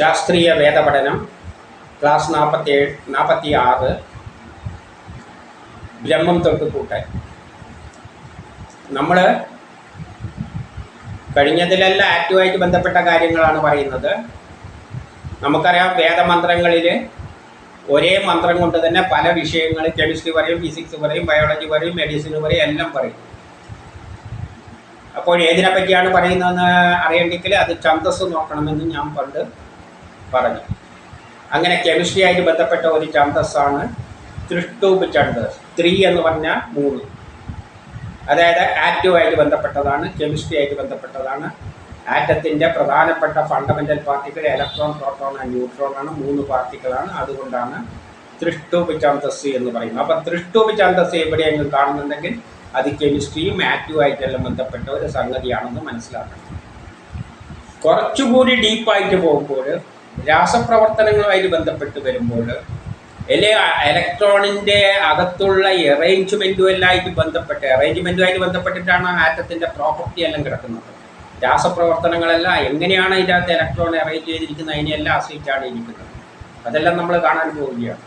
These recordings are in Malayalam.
ശാസ്ത്രീയ വേദപഠനം ക്ലാസ് നാൽപ്പത്തി ഏഴ് നാൽപ്പത്തി ആറ് ബ്രഹ്മം തൊട്ട് കൂട്ടൻ. നമ്മൾ കഴിഞ്ഞതിലെല്ലാം ആക്റ്റീവായിട്ട് ബന്ധപ്പെട്ട കാര്യങ്ങളാണ് പറയുന്നത്. നമുക്കറിയാം വേദമന്ത്രങ്ങളിൽ ഒരേ മന്ത്രം കൊണ്ട് തന്നെ പല വിഷയങ്ങൾ കെമിസ്ട്രി പറയും ഫിസിക്സ് പറയും ബയോളജി പറയും മെഡിസിൻ പറയും എല്ലാം പറയും. അപ്പോൾ ഏതിനെ പറ്റിയാണ് പറയുന്നതെന്ന് അറിയണ്ടെങ്കിൽ അത് ഛന്തസ് നോക്കണമെന്ന് ഞാൻ പണ്ട് പറഞ്ഞു. അങ്ങനെ കെമിസ്ട്രി ആയിട്ട് ബന്ധപ്പെട്ട ഒരു ചന്തസ്സാണ് ത്രിഷ്ടൂപ് ചന്തസ് ത്രീ എന്ന് പറഞ്ഞാൽ മൂന്ന്. അതായത് ആക്റ്റുമായിട്ട് ബന്ധപ്പെട്ടതാണ് കെമിസ്ട്രി ആയിട്ട് ബന്ധപ്പെട്ടതാണ്. ആറ്റത്തിന്റെ പ്രധാനപ്പെട്ട fundamental particle electron proton and neutron ആണ് മൂന്ന് പാർട്ടിക്കിളാണ് അതുകൊണ്ടാണ് ത്രിഷ്ടൂപ് ചന്തസ് എന്ന് പറയുന്നത്. അപ്പം ത്രിഷ്ടൂപ് ചന്തസ് എവിടെയെങ്കിലും കാണുന്നുണ്ടെങ്കിൽ അത് കെമിസ്ട്രിയും ആറ്റുമായിട്ടെല്ലാം ബന്ധപ്പെട്ട ഒരു സംഗതിയാണെന്ന് മനസ്സിലാക്കണം. കുറച്ചുകൂടി ഡീപ്പായിട്ട് പോകുമ്പോൾ രാസപ്രവർത്തനങ്ങളുമായിട്ട് ബന്ധപ്പെട്ട് വരുമ്പോൾ അല്ലെ ഇലക്ട്രോണിന്റെ അകത്തുള്ള എറേഞ്ച്മെന്റുമെല്ലായിട്ട് ബന്ധപ്പെട്ട് എറേഞ്ച്മെന്റുമായിട്ട് ബന്ധപ്പെട്ടിട്ടാണ് ആറ്റത്തിന്റെ പ്രോപ്പർട്ടി എല്ലാം കിടക്കുന്നത്. രാസപ്രവർത്തനങ്ങളെല്ലാം എങ്ങനെയാണ് ഇതിന്റെ അകത്ത് ഇലക്ട്രോൺ അറേഞ്ച് ചെയ്തിരിക്കുന്നത് അതിനെല്ലാം ആശ്രയിച്ചാണ് ഇരിക്കുന്നത്. അതെല്ലാം നമ്മൾ കാണാൻ പോവുകയാണ്.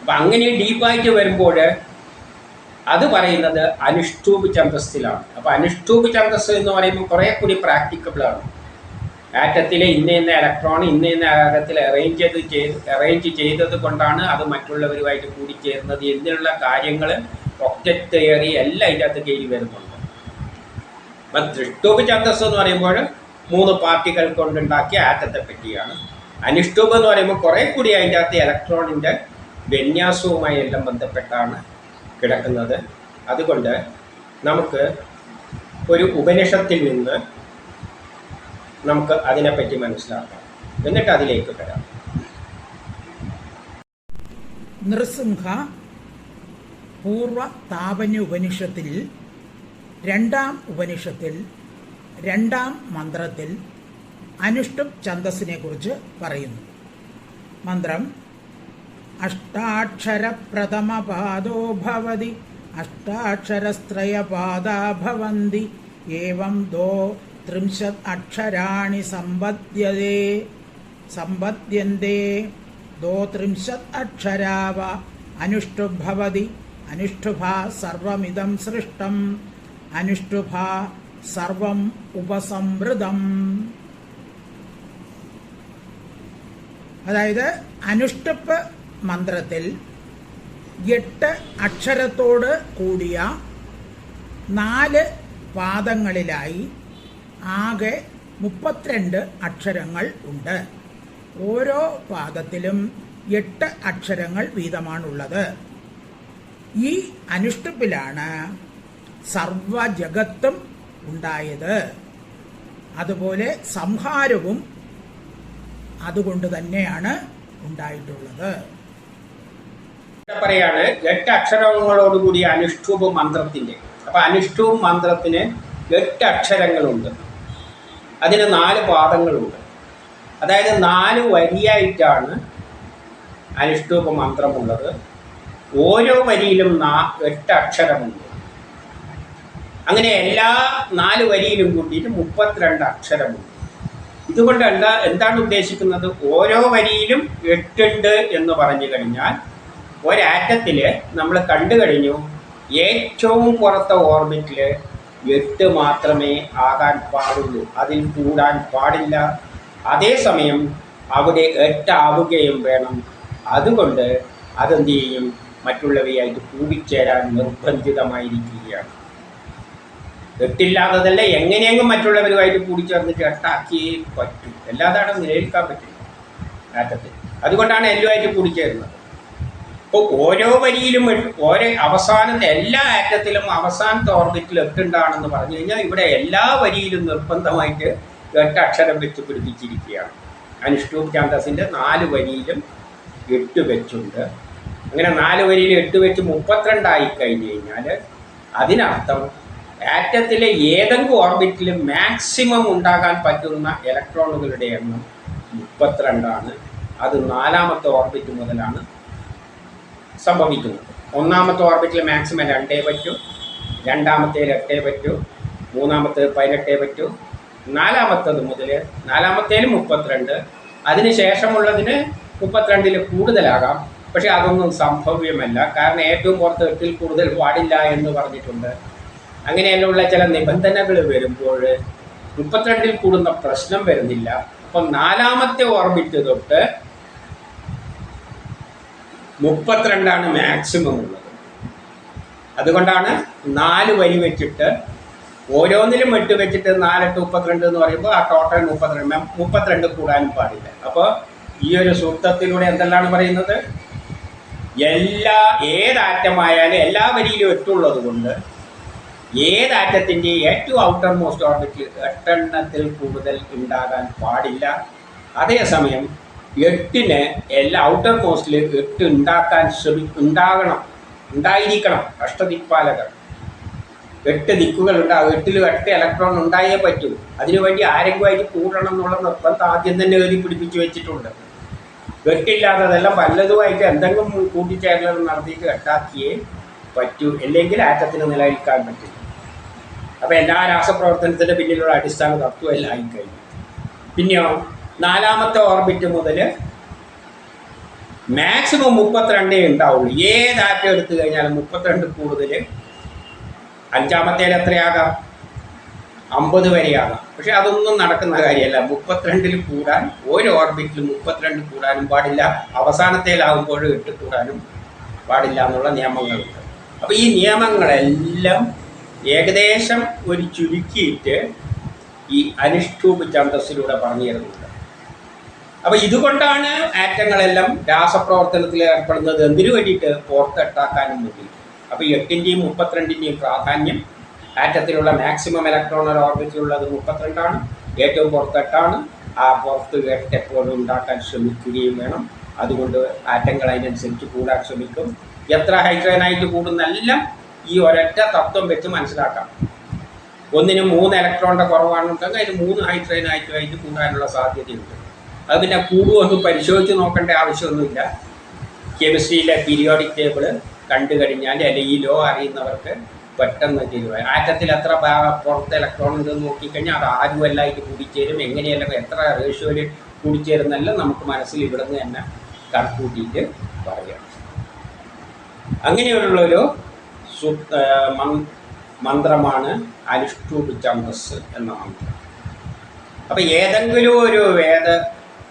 അപ്പം അങ്ങനെ ഡീപ്പായിട്ട് വരുമ്പോൾ അത് പറയുന്നത് അനുഷ്ഠൂപ് ഛന്തസ്സിലാണ് അപ്പോൾ അനുഷ്ഠൂപ് ഛന്തസ് എന്ന് പറയുമ്പോൾ കുറേ കൂടി പ്രാക്ടിക്കബിളാണ് ആറ്റത്തിലെ ഇന്ന ഇന്ന ഇലക്ട്രോൺ ഇന്ന ഇന്ന ആറ്റത്തിൽ അറേഞ്ച് ചെയ്ത് ചെയ്ത് അറേഞ്ച് ചെയ്തത് കൊണ്ടാണ് അത് മറ്റുള്ളവരുമായിട്ട് കൂടിച്ചേരുന്നത് എന്നുള്ള കാര്യങ്ങൾ ഒക്ടറ്റ് തിയറി എല്ലാം അതിന്റെ അകത്ത് കയറി വരുന്നുണ്ട്. അപ്പം ദൃഷ്ടോപ് ഛന്ദസ് എന്ന് പറയുമ്പോൾ മൂന്ന് പാർട്ടികൾ കൊണ്ടുണ്ടാക്കിയ ആറ്റത്തെ പറ്റിയാണ്. അനിഷ്ടോപ് എന്ന് പറയുമ്പോൾ കുറേ കൂടി അതിന്റെ അകത്ത് ഇലക്ട്രോണിന്റെ വിന്യാസവുമായി എല്ലാം ബന്ധപ്പെട്ടാണ് കിടക്കുന്നത്. അതുകൊണ്ട് നമുക്ക് ഒരു ഉപനിഷത്തിൽ നിന്ന് നമുക്ക് അതിനെപ്പറ്റി മനസ്സിലാക്കാം. എന്നിട്ട് അതിലേക്ക് വരാം. നൃസിംഹ പൂർവ താപന്യ ഉപനിഷത്തിൽ രണ്ടാം ഉപനിഷത്തിൽ രണ്ടാം മന്ത്രത്തിൽ അനുഷ്ടും ഛന്ദസ്സിനെ കുറിച്ച് പറയുന്നു. മന്ത്രം അഷ്ടാക്ഷര പ്രഥമ പാദോ ഭവതി അഷ്ടാക്ഷരസ്ത്രയപാദാ ഭവന്തി ഏവം ദോ ത്രിംശത് അക്ഷരാണി സമ്പദ്യതേ സമ്പദ്യന്തേ ദോ ത്രിംശത് അക്ഷരാവ അനുഷ്ടുഭവതി അനുഷ്ടുഭാ സർവമിതം സൃഷ്ടം അനുഷ്ടുഭാ സർവം ഉപസംവൃതം. അതായത് അനുഷ്ടുപ്പ് മന്ത്രത്തിൽ എട്ട് അക്ഷരത്തോട് കൂടിയ നാല് പാദങ്ങളിലായി ആകെ മുപ്പത്തിരണ്ട് അക്ഷരങ്ങൾ ഉണ്ട്. ഓരോ പാദത്തിലും എട്ട് അക്ഷരങ്ങൾ വീതമാണുള്ളത്. ഈ അനുഷ്ടുപ്പിലാണ് സർവജഗത്തും ഉണ്ടായത്. അതുപോലെ സംഹാരവും അതുകൊണ്ട് തന്നെയാണ് ഉണ്ടായിട്ടുള്ളത്. പറയാണ് എട്ട് അക്ഷരങ്ങളോടുകൂടി അനുഷ്ഠൂപ് മന്ത്രത്തിന്റെ അപ്പൊ അനുഷ്ഠൂപ് മന്ത്രത്തിന് എട്ട് അക്ഷരങ്ങളുണ്ട്. അതിന് നാല് പാദങ്ങളുണ്ട്. അതായത് നാല് വരിയായിട്ടാണ് അനുഷ്ഠൂപ മന്ത്രമുള്ളത്. ഓരോ വരിയിലും നാ എട്ട് അക്ഷരമുണ്ട്. അങ്ങനെ എല്ലാ നാല് വരിയിലും കൂട്ടിയിട്ട് മുപ്പത്തിരണ്ട് അക്ഷരമുണ്ട്. ഇതുകൊണ്ട് എന്താ എന്താണ് ഉദ്ദേശിക്കുന്നത്? ഓരോ വരിയിലും എട്ടുണ്ട് എന്ന് പറഞ്ഞു കഴിഞ്ഞാൽ ഒരാറ്റത്തിൽ നമ്മൾ കണ്ടു കഴിഞ്ഞു ഏറ്റവും പുറത്തെ ഓർബിറ്റിൽ എട്ട് മാത്രമേ ആകാൻ പാടുള്ളൂ. അതിൽ കൂടാൻ പാടില്ല. അതേസമയം അവിടെ എട്ടാവുകയും വേണം. അതുകൊണ്ട് അതെന്ത് ചെയ്യും മറ്റുള്ളവയായിട്ട് കൂടിച്ചേരാൻ നിർബന്ധിതമായിരിക്കുകയാണ്. എട്ടില്ലാത്തതല്ല എങ്ങനെയെങ്കിലും മറ്റുള്ളവരുമായിട്ട് കൂടിച്ചേർന്നിട്ട് എട്ടാക്കിയേ പറ്റൂ. അല്ലാതെ അവിടെ നിലനിൽക്കാൻ പറ്റില്ല. ആറ്റത്തിൽ അതുകൊണ്ടാണ് എല്ലാമായിട്ട് കൂടിച്ചേരുന്നത്. അപ്പോൾ ഓരോ വരിയിലും ഓരോ അവസാനത്തെ എല്ലാ ആറ്റത്തിലും അവസാനത്തെ ഓർബിറ്റിൽ എട്ടുണ്ടാണെന്ന് പറഞ്ഞു കഴിഞ്ഞാൽ ഇവിടെ എല്ലാ വരിയിലും നിർബന്ധമായിട്ട് എട്ട് അക്ഷരം വെച്ച് പിടിപ്പിച്ചിരിക്കുകയാണ് അനുഷ്ഠൂപ് ചാന്തസിന്റെ നാല് വരിയിലും എട്ട് വെച്ചുണ്ട്. അങ്ങനെ നാല് വരിയിൽ എട്ട് വെച്ച് മുപ്പത്തിരണ്ടായി കഴിഞ്ഞു കഴിഞ്ഞാൽ അതിനർത്ഥം ആറ്റത്തിലെ ഏതെങ്കിലും ഓർബിറ്റിൽ മാക്സിമം ഉണ്ടാകാൻ പറ്റുന്ന ഇലക്ട്രോണുകളുടെ എണ്ണം മുപ്പത്തിരണ്ടാണ്. അത് നാലാമത്തെ ഓർബിറ്റ് മുതലാണ് സംഭവിക്കുന്നത് ഒന്നാമത്തെ ഓർബിറ്റിൽ മാക്സിമം രണ്ടേ പറ്റൂ രണ്ടാമത്തേൽ എട്ടേ പറ്റൂ മൂന്നാമത്തേത് പതിനെട്ടേ പറ്റൂ നാലാമത്തത് മുതൽ നാലാമത്തേലും മുപ്പത്തിരണ്ട് അതിന് ശേഷമുള്ളതിന് മുപ്പത്തിരണ്ടിൽ കൂടുതലാകാം. പക്ഷെ അതൊന്നും സംഭവ്യമല്ല. കാരണം ഏറ്റവും പുറത്ത് എട്ടിൽ കൂടുതൽ പാടില്ല എന്ന് പറഞ്ഞിട്ടുണ്ട്. അങ്ങനെയുള്ള ചില നിബന്ധനകൾ വരുമ്പോൾ മുപ്പത്തിരണ്ടിൽ കൂടുന്ന പ്രശ്നം വരുന്നില്ല. അപ്പം നാലാമത്തെ ഓർബിറ്റ് തൊട്ട് മുപ്പത്തിരണ്ടാണ് മാക്സിമം ഉള്ളത്. അതുകൊണ്ടാണ് നാല് വരി വെച്ചിട്ട് ഓരോന്നിലും എട്ട് വെച്ചിട്ട് നാലെട്ട് മുപ്പത്തിരണ്ട് എന്ന് പറയുമ്പോൾ ആ ടോട്ടൽ മുപ്പത്തിരണ്ട് മുപ്പത്തിരണ്ട് കൂടാനും പാടില്ല. അപ്പോൾ ഈ ഒരു സൂക്തത്തിലൂടെ എന്തെല്ലാം പറയുന്നത്? എല്ലാ ഏതാറ്റമായാലും എല്ലാ വരിയിലും എട്ടുള്ളത് കൊണ്ട് ഏതാറ്റത്തിന്റെ ഏറ്റവും ഔട്ടർ മോസ്റ്റ് ഓർബിറ്റിൽ എട്ടെണ്ണത്തിൽ കൂടുതൽ ഉണ്ടാകാൻ പാടില്ല. അതേസമയം എട്ടിന് എല്ലാ ഔട്ടർ മോസ്റ്റിൽ എട്ട് ഉണ്ടാക്കാൻ ശ്രമി ഉണ്ടാകണം ഉണ്ടായിരിക്കണം അഷ്ടദിക്പാലകർ. എട്ട് ദിക്കുകൾ ഉണ്ടാകും എട്ടിൽ എട്ട് ഇലക്ട്രോൺ ഉണ്ടായേ പറ്റൂ. അതിനുവേണ്ടി ആരെങ്കിലുമായിട്ട് കൂടണം എന്നുള്ള നിർബന്ധം ആദ്യം തന്നെ എഴുതി പിടിപ്പിച്ച് വെച്ചിട്ടുണ്ട്. എട്ടില്ലാത്തതെല്ലാം വല്ലതുമായിട്ട് എന്തെങ്കിലും കൂട്ടിച്ചേരലുകൾ നടത്തിയിട്ട് എട്ടാക്കിയേ പറ്റൂ. അല്ലെങ്കിൽ ആറ്റത്തിന് നിലനിൽക്കാൻ പറ്റില്ല അപ്പോൾ എല്ലാ രാസപ്രവർത്തനത്തിന്റെ പിന്നിലുള്ള അടിസ്ഥാന തത്വം എല്ലാം ആയിക്കഴിഞ്ഞു. പിന്നെയോ? നാലാമത്തെ ഓർബിറ്റ് മുതൽ മാക്സിമം മുപ്പത്തിരണ്ടേ ഉണ്ടാവുള്ളൂ. ഏത് ആറ്റം എടുത്തു കഴിഞ്ഞാലും മുപ്പത്തിരണ്ട് കൂടുതൽ അഞ്ചാമത്തേൽ എത്രയാകാം? അമ്പത് വരെയാകാം. പക്ഷെ അതൊന്നും നടക്കുന്ന കാര്യമല്ല. മുപ്പത്തിരണ്ടിൽ കൂടാൻ ഒരു ഓർബിറ്റിൽ മുപ്പത്തിരണ്ട് കൂടാനും പാടില്ല. അവസാനത്തേലാകുമ്പോൾ എട്ട് കൂടാനും പാടില്ല എന്നുള്ള നിയമങ്ങളുണ്ട്. അപ്പോൾ ഈ നിയമങ്ങളെല്ലാം ഏകദേശം ഒരു ചുരുക്കിയിട്ട് ഈ അനുഷ്ഠൂപ് ചന്തസ്സിലൂടെ പറഞ്ഞു തരുന്നുണ്ട് അപ്പോൾ ഇതുകൊണ്ടാണ് ആറ്റങ്ങളെല്ലാം രാസപ്രവർത്തനത്തിൽ ഏർപ്പെടുന്നത്. എന്തിനു വേണ്ടിയിട്ട്? പുറത്തെട്ടാക്കാനും വേണ്ടി. അപ്പോൾ എട്ടിന്റെയും മുപ്പത്തിരണ്ടിന്റെയും പ്രാധാന്യം ആറ്റത്തിലുള്ള മാക്സിമം ഇലക്ട്രോണൽ ഓർബിറ്റിലുള്ളത് മുപ്പത്തിരണ്ടാണ്. ഏറ്റവും പുറത്തെട്ടാണ് ആ പുറത്ത് എട്ട് എപ്പോഴും ഉണ്ടാക്കാൻ ശ്രമിക്കുകയും വേണം. അതുകൊണ്ട് ആറ്റങ്ങൾ അതിനനുസരിച്ച് കൂടാൻ ശ്രമിക്കും. എത്ര ഹൈഡ്രജനായിട്ട് കൂടുന്നെല്ലാം ഈ ഒരൊറ്റ തത്വം വെച്ച് മനസ്സിലാക്കാം. ഒന്നിന് മൂന്ന് ഇലക്ട്രോണിന്റെ കുറവാണെന്നുണ്ടെങ്കിൽ അതിന് മൂന്ന് ഹൈഡ്രജനായിട്ടുമായിട്ട് കൂടാനുള്ള സാധ്യതയുണ്ട്. അത് പിന്നെ കൂടുമൊന്നും പരിശോധിച്ച് നോക്കേണ്ട ആവശ്യമൊന്നുമില്ല. കെമിസ്ട്രിയിലെ പീരിയോഡിക് ടേബിൾ കണ്ടു കഴിഞ്ഞാൽ അല്ലെങ്കിൽ ഈ ലോ അറിയുന്നവർക്ക് പെട്ടെന്ന് തീരുമാനം. ആറ്റത്തിൽ എത്ര പുറത്ത് ഇലക്ട്രോൺ ഉണ്ടെന്ന് നോക്കിക്കഴിഞ്ഞാൽ അത് ആരുമല്ലായിട്ട് കൂടിച്ചേരും. എങ്ങനെയല്ല എത്ര റേഷ്യോയിൽ കൂടിച്ചേരുന്നെല്ലാം നമുക്ക് മനസ്സിൽ ഇവിടെ നിന്ന് തന്നെ കണക്കൂട്ടിയിട്ട് പറയാം. അങ്ങനെയുള്ളൊരു സു- മന്ത്രമാണ് അനുഷ്ഠൂപ് ചന്ദസ് എന്ന മന്ത്രം. അപ്പം ഏതെങ്കിലും ഒരു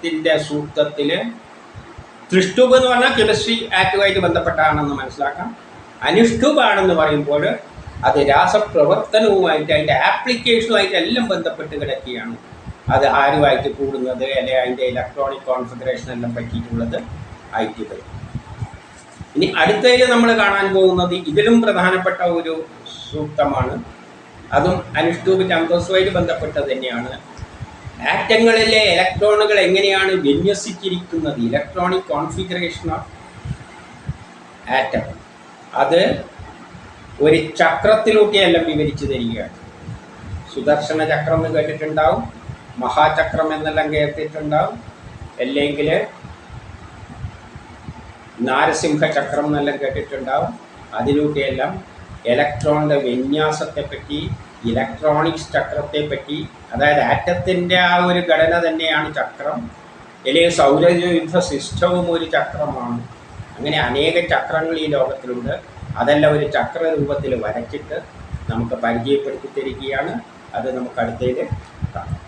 വേദത്തിന്റെ സൂക്തത്തിൽ തൃഷ്ടുബ് എന്ന് പറഞ്ഞാൽ കെമിസ്ട്രി ആക്റ്റുമായിട്ട് ബന്ധപ്പെട്ടാണെന്ന് മനസ്സിലാക്കാം. അനുഷ്ടുപാണെന്ന് പറയുമ്പോൾ അത് രാസപ്രവർത്തനവുമായിട്ട് അതിന്റെ ആപ്ലിക്കേഷനുമായിട്ട് എല്ലാം ബന്ധപ്പെട്ട് കിടക്കുകയാണ്. അത് ആരുമായിട്ട് കൂടുന്നത്? അല്ലെങ്കിൽ അതിന്റെ ഇലക്ട്രോണിക് കോൺഫിഗറേഷൻ എല്ലാം പറ്റിയിട്ടുള്ളത് ആയിട്ട് വരും ഇനി അടുത്തതിൽ നമ്മൾ കാണാൻ പോകുന്നത് ഇതിലും പ്രധാനപ്പെട്ട ഒരു സൂക്തമാണ്. അതും അനുഷ്ഠൂപ് അന്തസ്സുമായിട്ട് ബന്ധപ്പെട്ടത് തന്നെയാണ്. ആറ്റങ്ങളിലെ ഇലക്ട്രോണുകൾ എങ്ങനെയാണ് വിന്യസിച്ചിരിക്കുന്നത്? ഇലക്ട്രോണിക് കോൺഫിഗറേഷൻ ഓഫ് ആറ്റം അത് ഒരു ചക്രത്തിലൂട്ടിയെല്ലാം വിവരിച്ചു തരികയാണ് സുദർശന ചക്രം എന്ന് കേട്ടിട്ടുണ്ടാവും മഹാചക്രം എന്നെല്ലാം കേട്ടിട്ടുണ്ടാവും അല്ലെങ്കിൽ നാരസിംഹ ചക്രം എന്നെല്ലാം കേട്ടിട്ടുണ്ടാവും. അതിലൂടെയെല്ലാം ഇലക്ട്രോണിന്റെ വിന്യാസത്തെപ്പറ്റി ഇലക്ട്രോണിക്സ് ചക്രത്തെപ്പറ്റി അതായത് ആറ്റത്തിന്റെ ആ ഒരു ഘടന തന്നെയാണ് ചക്രം. അല്ലെങ്കിൽ സൗരയുദ്ധ സിസ്റ്റവും ഒരു ചക്രമാണ്. അങ്ങനെ അനേക ചക്രങ്ങൾ ഈ ലോകത്തിലുണ്ട്. അതെല്ലാം ഒരു ചക്ര രൂപത്തിൽ വരച്ചിട്ട് നമുക്ക് പരിചയപ്പെടുത്തി തരികയാണ്. അത് നമുക്ക് അടുത്തേക്ക് കാണാം.